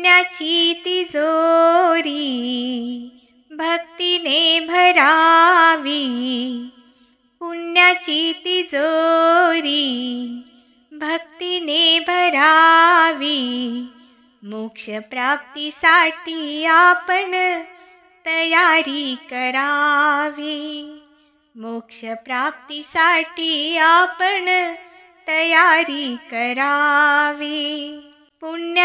पुण्याची तिजोरी भक्तीने भरावी. पुण्याची तिजोरी भक्तीने भरावी. मोक्षप्राप्तीसाठी आपण तयारी करावी. मोक्षप्राप्तीसाठी आपण तयारी करावी.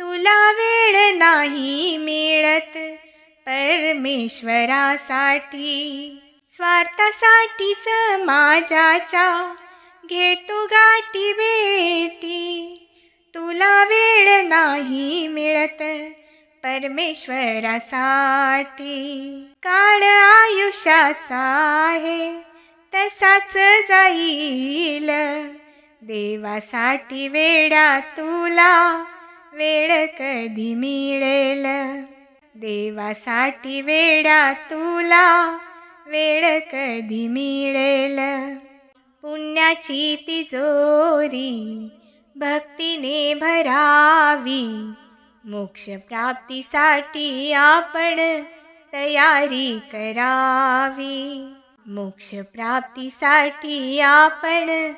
तुला वेळ नाही मिळत परमेश्वरासाठी. स्वार्थासाठी समाजाच्या घेतो गाठी बेटी तुला वेळ नाही मिळत परमेश्वरासाठी. काळ आयुष्याचा आहे तसाच जाईल. देवासाठी वेडा तुला वेळ कधी मिळेल? देवासाठी वेडा तुला. वेळ कधी मिळेल? पुण्याची तिजोरी भक्तीने भरावी. मोक्षप्राप्तीसाठी आपण तयारी करावी. मोक्षप्राप्तीसाठी आपण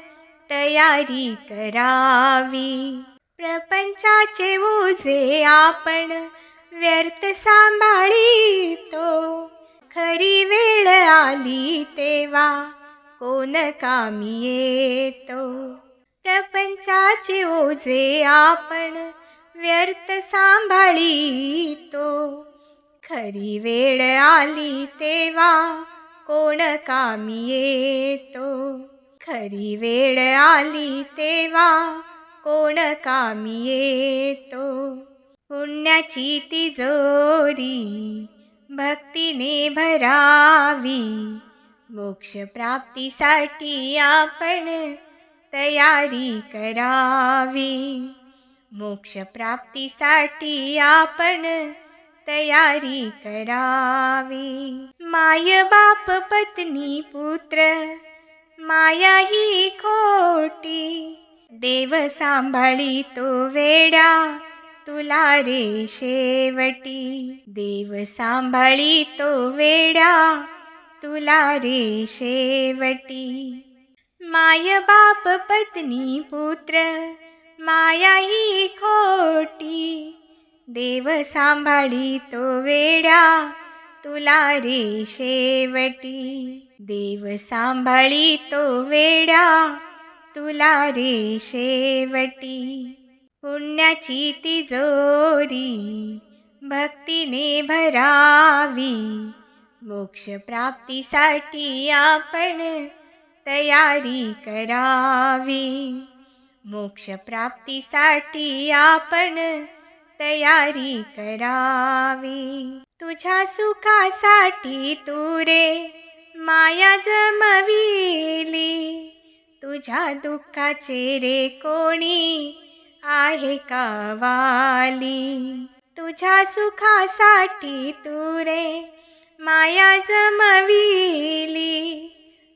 तयारी करावी. प्रपंचाचे ओझे आपण व्यर्थ सांभाळीतो. खरी वेळ आली तेव्हा कोण कामी येतो? प्रपंचाचे ओझे आपण व्यर्थ सांभाळीतो. खरी वेळ आली तेव्हा कोण कामी येतो? खरी वेळ आली तेव्हा कोण कामी येतो? पुण्याची तिजोरी भक्तीने भरावी. मोक्षप्राप्तीसाठी आपण तयारी करावी. मोक्षप्राप्तीसाठी आपण तयारी करावी. माय बाप पत्नी पुत्र माया ही खोटी. देव सांभाळी तो वेडा तुला रे शेवटी. देव सांभाळी तो वेडा तुला रे शेवटी. माय बाप पत्नी पुत्र माया ही खोटी. देव सांभाळी तो वेडा तुला रे शेवटी. देव सांभाळी तो वेडा तुला रे शेवटी. पुण्याची तिजोरी भक्तीने भरावी. मोक्षप्राप्तीसाठी आपण तयारी करावी. मोक्षप्राप्तीसाठी आपण तयारी करावी. तुझ्या सुखासाठी तू रे माया जमविली. तुझ्या दुःखाचे रे कोणी आहे का वाली? तुझ्या सुखासाठी तू रे माया जमविली.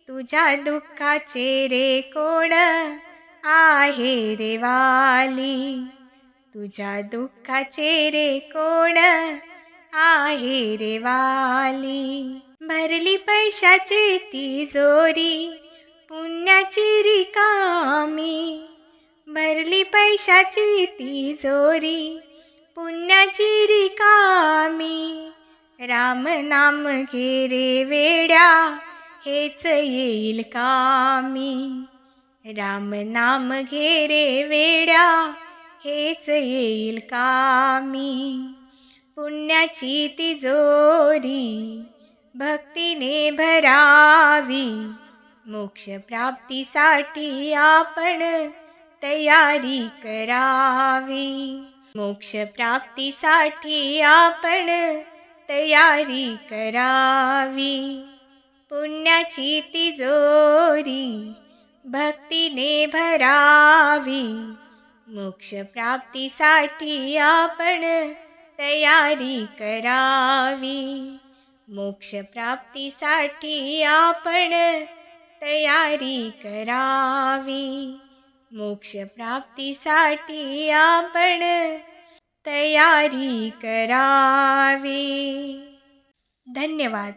तुझ्या दुःखाचे रे कोण आहे रे वाली. तुझ्या दुःखाचे रे कोण आहे रे वाली. भरली पैशाची तिजोरी पुण्याची रिकामी भरली पैशाची तिजोरी पुण्याची रिकामी राम नाम घे रे वेड्या हेच येईल कामी. राम नाम घे रे वेड्या हेच येईल कामी. पुण्याची तिजोरी भक्तीने भरावी. मोक्ष प्राप्तीसाठी आपण तयारी करावी. मोक्ष प्राप्तीसाठी आपण तयारी करावी. पुण्याची तिजोरी भक्तीने भरावी. मोक्ष प्राप्तीसाठी आपण तयारी करावी. मोक्ष प्राप्तीसाठी आपण तयारी करावी. मोक्षप्राप्तीसाठी आपण तयारी करावी. धन्यवाद.